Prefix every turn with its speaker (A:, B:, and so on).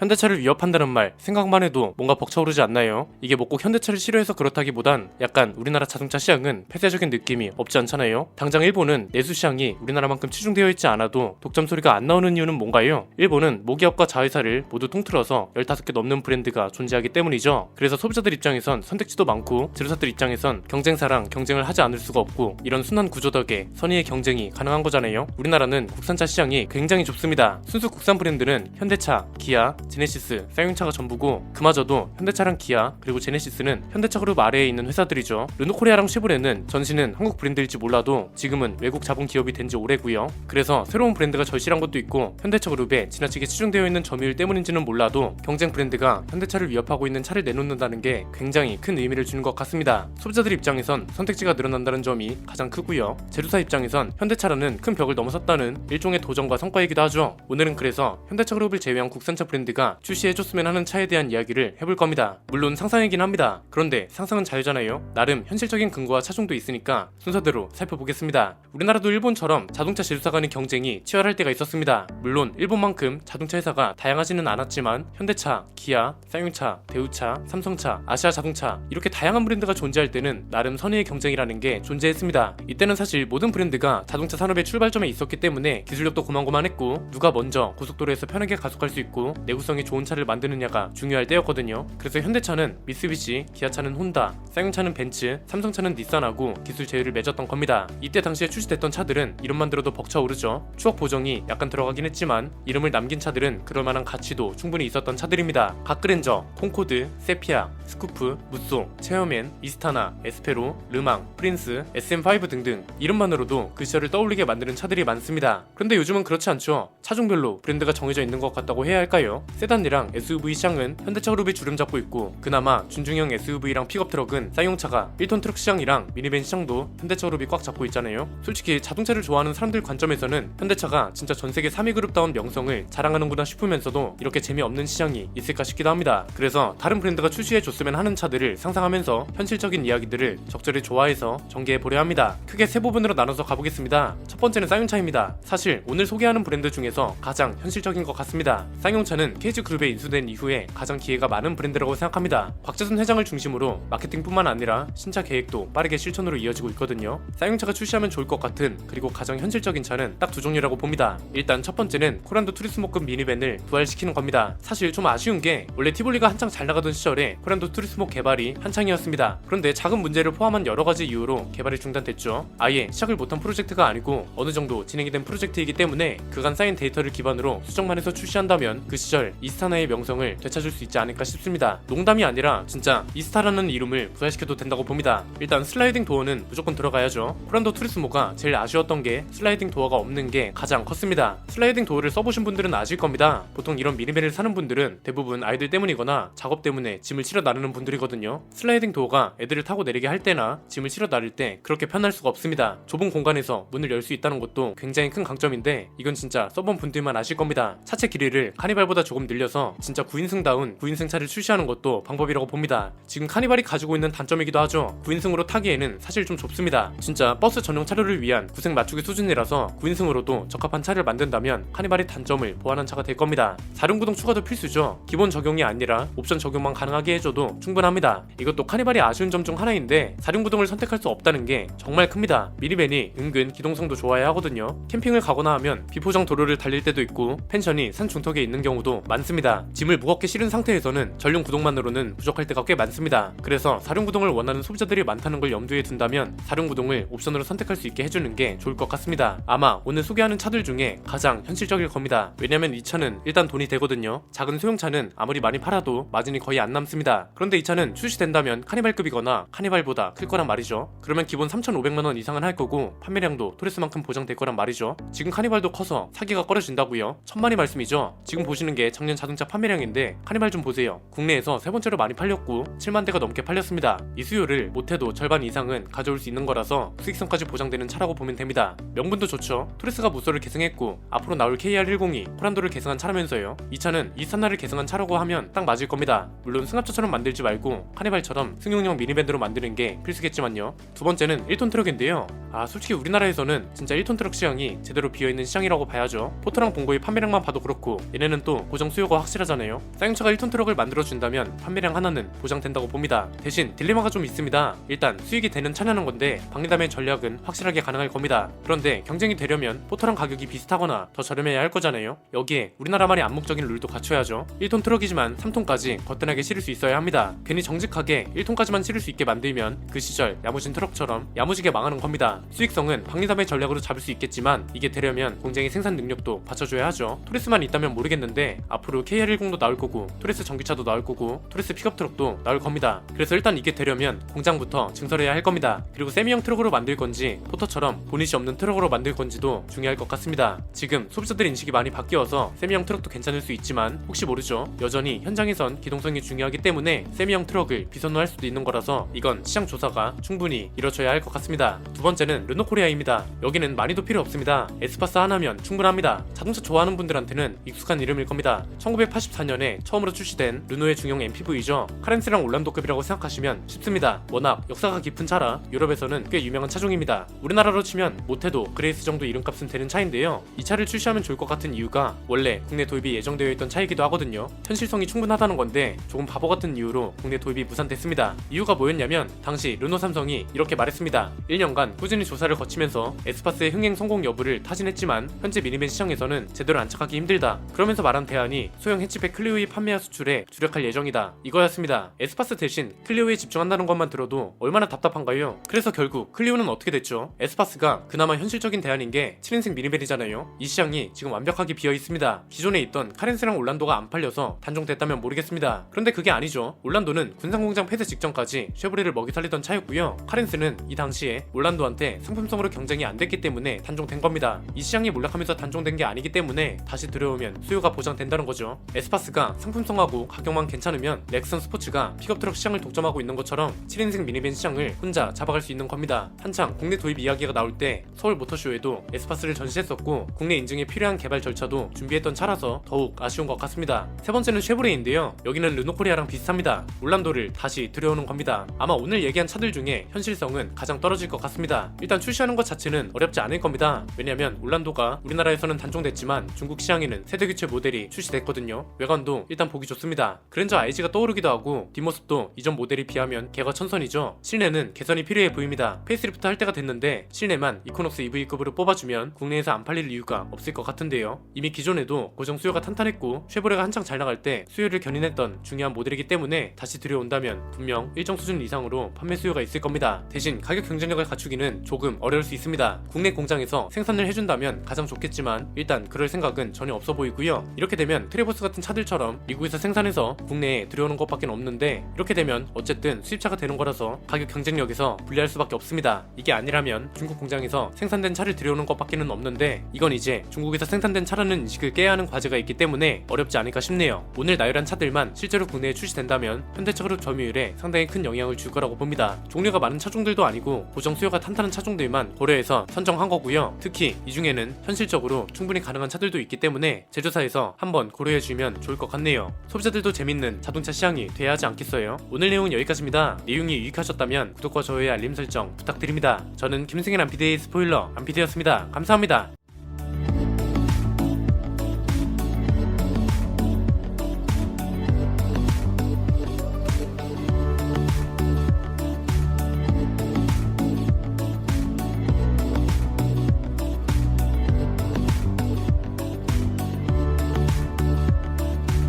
A: 현대차를 위협한다는 말 생각만 해도 뭔가 벅차오르지 않나요? 이게 뭐 꼭 현대차를 싫어해서 그렇다기보단 약간 우리나라 자동차 시장은 폐쇄적인 느낌이 없지 않잖아요. 당장 일본은 내수 시장이 우리나라만큼 치중되어 있지 않아도 독점 소리가 안 나오는 이유는 뭔가요? 일본은 모기업과 자회사를 모두 통틀어서 15개 넘는 브랜드가 존재하기 때문이죠. 그래서 소비자들 입장에선 선택지도 많고 제조사들 입장에선 경쟁사랑 경쟁을 하지 않을 수가 없고 이런 순환 구조 덕에 선의의 경쟁이 가능한 거잖아요. 우리나라는 국산차 시장이 굉장히 좁습니다. 순수 국산 브랜드는 현대차, 기아, 제네시스, 쌍용차가 전부고 그마저도 현대차랑 기아 그리고 제네시스는 현대차 그룹 아래에 있는 회사들이죠. 르노코리아랑 쉐보레는 전시는 한국 브랜드일지 몰라도 지금은 외국 자본 기업이 된 지 오래고요. 그래서 새로운 브랜드가 절실한 것도 있고 현대차 그룹에 지나치게 치중되어 있는 점유율 때문인지는 몰라도 경쟁 브랜드가 현대차를 위협하고 있는 차를 내놓는다는 게 굉장히 큰 의미를 주는 것 같습니다. 소비자들 입장에선 선택지가 늘어난다는 점이 가장 크고요. 제조사 입장에선 현대차라는 큰 벽을 넘어섰다는 일종의 도전과 성과이기도 하죠. 오늘은 그래서 현대차 그룹을 제외한 국산차 브랜드 가 출시해줬으면 하는 차에 대한 이야기를 해볼 겁니다. 물론 상상이긴 합니다. 그런데 상상은 자유잖아요. 나름 현실적인 근거와 차종도 있으니까 순서대로 살펴보겠습니다. 우리나라도 일본처럼 자동차 제조사 간의 경쟁이 치열할 때가 있었습니다. 물론 일본만큼 자동차 회사가 다양하지는 않았지만 현대차, 기아, 쌍용차, 대우차, 삼성차, 아시아 자동차 이렇게 다양한 브랜드가 존재할 때는 나름 선의의 경쟁이라는 게 존재했습니다. 이때는 사실 모든 브랜드가 자동차 산업의 출발점에 있었기 때문에 기술력도 고만고만했고 누가 먼저 고속도로에서 편하게 가속할 수 있고 내구성 이 좋은 차를 만드느냐가 중요할 때였거든요. 그래서 현대차는 미쓰비시, 기아차는 혼다, 쌍용차는 벤츠, 삼성차는 닛산하고 기술 제휴를 맺었던 겁니다. 이때 당시에 출시됐던 차들은 이름만 들어도 벅차오르죠. 추억 보정이 약간 들어가긴 했지만 이름을 남긴 차들은 그럴 만한 가치도 충분히 있었던 차들입니다. 각그랜저, 콩코드, 세피아, 스쿠프, 무쏘, 체어맨, 이스타나, 에스페로, 르망, 프린스, SM5 등등 이름만으로도 그 시절을 떠올리게 만드는 차들이 많습니다. 그런데 요즘은 그렇지 않죠. 차종별로 브랜드가 정해져 있는 것 같다고 해야 할까요? 세단이랑 SUV 시장은 현대차 그룹이 주름 잡고 있고 그나마 준중형 SUV랑 픽업 트럭은 쌍용차가 1톤 트럭 시장이랑 미니밴 시장도 현대차 그룹이 꽉 잡고 있잖아요. 솔직히 자동차를 좋아하는 사람들 관점에서는 현대차가 진짜 전 세계 3위 그룹다운 명성을 자랑하는구나 싶으면서도 이렇게 재미없는 시장이 있을까 싶기도 합니다. 그래서 다른 브랜드가 출시해 줬으면 하는 차들을 상상하면서 현실적인 이야기들을 적절히 좋아해서 전개해 보려 합니다. 크게 세 부분으로 나눠서 가보겠습니다. 첫 번째는 쌍용차입니다. 사실 오늘 소개하는 브랜드 중에서 가장 현실적인 것 같습니다. 쌍용차는 케이지 그룹에 인수된 이후에 가장 기회가 많은 브랜드라고 생각합니다. 곽재순 회장을 중심으로 마케팅뿐만 아니라 신차 계획도 빠르게 실천으로 이어지고 있거든요. 쌍용차가 출시하면 좋을 것 같은 그리고 가장 현실적인 차는 딱 두 종류라고 봅니다. 일단 첫 번째는 코란도 투리스모급 미니밴을 부활시키는 겁니다. 사실 좀 아쉬운 게 원래 티볼리가 한창 잘 나가던 시절에 코란도 투리스모 개발이 한창이었습니다. 그런데 작은 문제를 포함한 여러 가지 이유로 개발이 중단됐죠. 아예 시작을 못한 프로젝트가 아니고 어느 정도 진행이 된 프로젝트이기 때문에 그간 쌓인 데이터를 기반으로 수정만 해서 출시한다면 그 시절 이스타나의 명성을 되찾을 수 있지 않을까 싶습니다. 농담이 아니라 진짜 이스타라는 이름을 부활시켜도 된다고 봅니다. 일단 슬라이딩 도어는 무조건 들어가야죠. 프란도 투리스모가 제일 아쉬웠던 게 슬라이딩 도어가 없는 게 가장 컸습니다. 슬라이딩 도어를 써보신 분들은 아실 겁니다. 보통 이런 미니밴을 사는 분들은 대부분 아이들 때문이거나 작업 때문에 짐을 실어 나르는 분들이거든요. 슬라이딩 도어가 애들을 타고 내리게 할 때나 짐을 실어 나를 때 그렇게 편할 수가 없습니다. 좁은 공간에서 문을 열 수 있다는 것도 굉장히 큰 강점인데 이건 진짜 써본 분들만 아실 겁니다. 차체 길이를 카니발보다 조금 늘려서 진짜 9인승다운 9인승 차를 출시하는 것도 방법이라고 봅니다. 지금 카니발이 가지고 있는 단점이기도 하죠. 9인승으로 타기에는 사실 좀 좁습니다. 진짜 버스 전용 차로를 위한 구색 맞추기 수준이라서 9인승으로도 적합한 차를 만든다면 카니발이 단점을 보완한 차가 될 겁니다. 4륜 구동 추가도 필수죠. 기본 적용이 아니라 옵션 적용만 가능하게 해줘도 충분합니다. 이것도 카니발이 아쉬운 점 중 하나인데 4륜 구동을 선택할 수 없다는 게 정말 큽니다. 미니밴이 은근 기동성도 좋아야 하거든요. 캠핑을 가거나 하면 비포장 도로를 달릴 때도 있고 펜션이 산 중턱에 있는 경우도 많 습니다. 짐을 무겁게 실은 상태에서는 전륜 구동만으로는 부족할 때가 꽤 많습니다. 그래서 4륜 구동을 원하는 소비자들이 많다는 걸 염두에 둔다면 4륜 구동을 옵션으로 선택할 수 있게 해주는 게 좋을 것 같습니다. 아마 오늘 소개하는 차들 중에 가장 현실적일 겁니다. 왜냐면 이 차는 일단 돈이 되거든요. 작은 소형차는 아무리 많이 팔아도 마진이 거의 안 남습니다. 그런데 이 차는 출시된다면 카니발급이거나 카니발보다 클 거란 말이죠. 그러면 기본 3,500만 원 이상은 할 거고 판매량도 토레스만큼 보장될 거란 말이죠. 지금 카니발도 커서 사기가 꺼려진다고요. 천만이 말씀이죠. 지금 보시는 게 작년 자동차 판매량인데 카니발 좀 보세요. 국내에서 세 번째로 많이 팔렸고 7만 대가 넘게 팔렸습니다. 이 수요를 못해도 절반 이상은 가져올 수 있는 거라서 수익성까지 보장되는 차라고 보면 됩니다. 명분도 좋죠. 토레스가 무쏘를 계승했고 앞으로 나올 KR102 호란도를 계승한 차라면서요. 이 차는 이산나를 계승한 차라고 하면 딱 맞을 겁니다. 물론 승합차처럼 만들지 말고 카니발처럼 승용형 미니밴드로 만드는 게 필수겠지만요. 두 번째는 1톤 트럭인데요. 아 솔직히 우리나라에서는 진짜 1톤 트럭 시장이 제대로 비어있는 시장이라고 봐야죠. 포트랑 봉고의 판매량만 봐도 그렇고 얘네는 또 고정 고정 수요가 확실하잖아요. 쌍용차가 1톤 트럭을 만들어준다면 판매량 하나는 보장된다고 봅니다. 대신 딜레마가 좀 있습니다. 일단 수익이 되는 차냐는 건데 박리담의 전략은 확실하게 가능할 겁니다. 그런데 경쟁이 되려면 포터랑 가격이 비슷하거나 더 저렴해야 할 거잖아요. 여기에 우리나라만의 암묵적인 룰도 갖춰야죠. 1톤 트럭이지만 3톤까지 거뜬하게 실을 수 있어야 합니다. 괜히 정직하게 1톤까지만 실을 수 있게 만들면 그 시절 야무진 트럭처럼 야무지게 망하는 겁니다. 수익성은 박리담의 전략으로 잡을 수 있겠지만 이게 되려면 공장의 생산 능력도 받쳐줘야 하죠. 토레스만 있다면 모르겠는데 앞으로 KR10도 나올 거고 토레스 전기차도 나올 거고 토레스 픽업 트럭도 나올 겁니다. 그래서 일단 이게 되려면 공장부터 증설해야 할 겁니다. 그리고 세미형 트럭으로 만들 건지 포터처럼 보닛이 없는 트럭으로 만들 건지도 중요할 것 같습니다. 지금 소비자들 인식이 많이 바뀌어서 세미형 트럭도 괜찮을 수 있지만 혹시 모르죠. 여전히 현장에선 기동성이 중요하기 때문에 세미형 트럭을 비선호할 수도 있는 거라서 이건 시장 조사가 충분히 이뤄져야 할 것 같습니다. 두 번째는 르노코리아입니다. 여기는 많이도 필요 없습니다. 에스파스 하나면 충분합니다. 자동차 좋아하는 분들한테는 익숙한 이름일 겁니다. 1984년에 처음으로 출시된 르노의 중형 MPV죠. 카렌스랑 올란도급이라고 생각하시면 쉽습니다. 워낙 역사가 깊은 차라 유럽에서는 꽤 유명한 차종입니다. 우리나라로 치면 못해도 그레이스 정도 이름값은 되는 차인데요. 이 차를 출시하면 좋을 것 같은 이유가 원래 국내 도입이 예정되어 있던 차이기도 하거든요. 현실성이 충분하다는 건데 조금 바보 같은 이유로 국내 도입이 무산됐습니다. 이유가 뭐였냐면 당시 르노 삼성이 이렇게 말했습니다. 1년간 꾸준히 조사를 거치면서 에스파스의 흥행 성공 여부를 타진했지만 현재 미니밴 시장에서는 제대로 안착하기 힘들다. 그러면서 말한 대안이 소형 해치백 클리오의 판매와 수출에 주력할 예정이다. 이거였습니다. 에스파스 대신 클리오에 집중한다는 것만 들어도 얼마나 답답한가요? 그래서 결국 클리오는 어떻게 됐죠? 에스파스가 그나마 현실적인 대안인 게 7인승 미니밴이잖아요. 이 시장이 지금 완벽하게 비어 있습니다. 기존에 있던 카렌스랑 올란도가 안 팔려서 단종됐다면 모르겠습니다. 그런데 그게 아니죠. 올란도는 군산공장 폐쇄 직전까지 쉐보레를 먹이 살리던 차였고요. 카렌스는 이 당시에 올란도한테 상품성으로 경쟁이 안 됐기 때문에 단종된 겁니다. 이 시장이 몰락하면서 단종된 게 아니기 때문에 다시 들어오면 수요가 보장된다는 거죠. 에스파스가 상품성하고 가격만 괜찮으면 렉선 스포츠가 픽업 트럭 시장을 독점하고 있는 것처럼 7인승 미니밴 시장을 혼자 잡아갈 수 있는 겁니다. 한창 국내 도입 이야기가 나올 때 서울 모터쇼에도 에스파스를 전시했었고 국내 인증에 필요한 개발 절차도 준비했던 차라서 더욱 아쉬운 것 같습니다. 세 번째는 쉐보레인데요. 여기는 르노코리아랑 비슷합니다. 올란도를 다시 들여오는 겁니다. 아마 오늘 얘기한 차들 중에 현실성은 가장 떨어질 것 같습니다. 일단 출시하는 것 자체는 어렵지 않을 겁니다. 왜냐면 올란도가 우리나라에서는 단종됐지만 중국 시장에는 세대 교체 모델이 출시됐 거든요. 외관도 일단 보기 좋습니다. 그랜저 IG가 떠오르기도 하고 뒷모습도 이전 모델에 비하면 개가 천선이죠. 실내는 개선이 필요해 보입니다. 페이스리프트 할 때가 됐는데 실내만 이코녹스 EV급으로 뽑아주면 국내에서 안 팔릴 이유가 없을 것 같은데요. 이미 기존에도 고정 수요가 탄탄했고 쉐보레가 한창 잘 나갈 때 수요를 견인했던 중요한 모델이기 때문에 다시 들여온다면 분명 일정 수준 이상으로 판매 수요가 있을 겁니다. 대신 가격 경쟁력을 갖추기는 조금 어려울 수 있습니다. 국내 공장에서 생산을 해준다면 가장 좋겠지만 일단 그럴 생각은 전혀 없어 보이고요. 이렇게 되면 트레버스 같은 차들처럼 미국에서 생산해서 국내에 들여오는 것밖에 없는데 이렇게 되면 어쨌든 수입차가 되는 거라서 가격 경쟁력에서 불리할 수밖에 없습니다. 이게 아니라면 중국 공장에서 생산된 차를 들여오는 것밖에는 없는데 이건 이제 중국에서 생산된 차라는 인식을 깨야 하는 과제가 있기 때문에 어렵지 않을까 싶네요. 오늘 나열한 차들만 실제로 국내에 출시된다면 현대차 그룹 점유율에 상당히 큰 영향을 줄 거라고 봅니다. 종류가 많은 차종들도 아니고 고정 수요가 탄탄한 차종들만 고려해서 선정한 거고요. 특히 이 중에는 현실적으로 충분히 가능한 차들도 있기 때문에 제조사에서 한번 고려해주면 좋을 것 같네요. 소비자들도 재밌는 자동차 시장이 돼야 하지 않겠어요? 오늘 내용은 여기까지입니다. 내용이 유익하셨다면 구독과 좋아요 알림 설정 부탁드립니다. 저는 김승현 안피디의 스포일러 안피디였습니다. 감사합니다.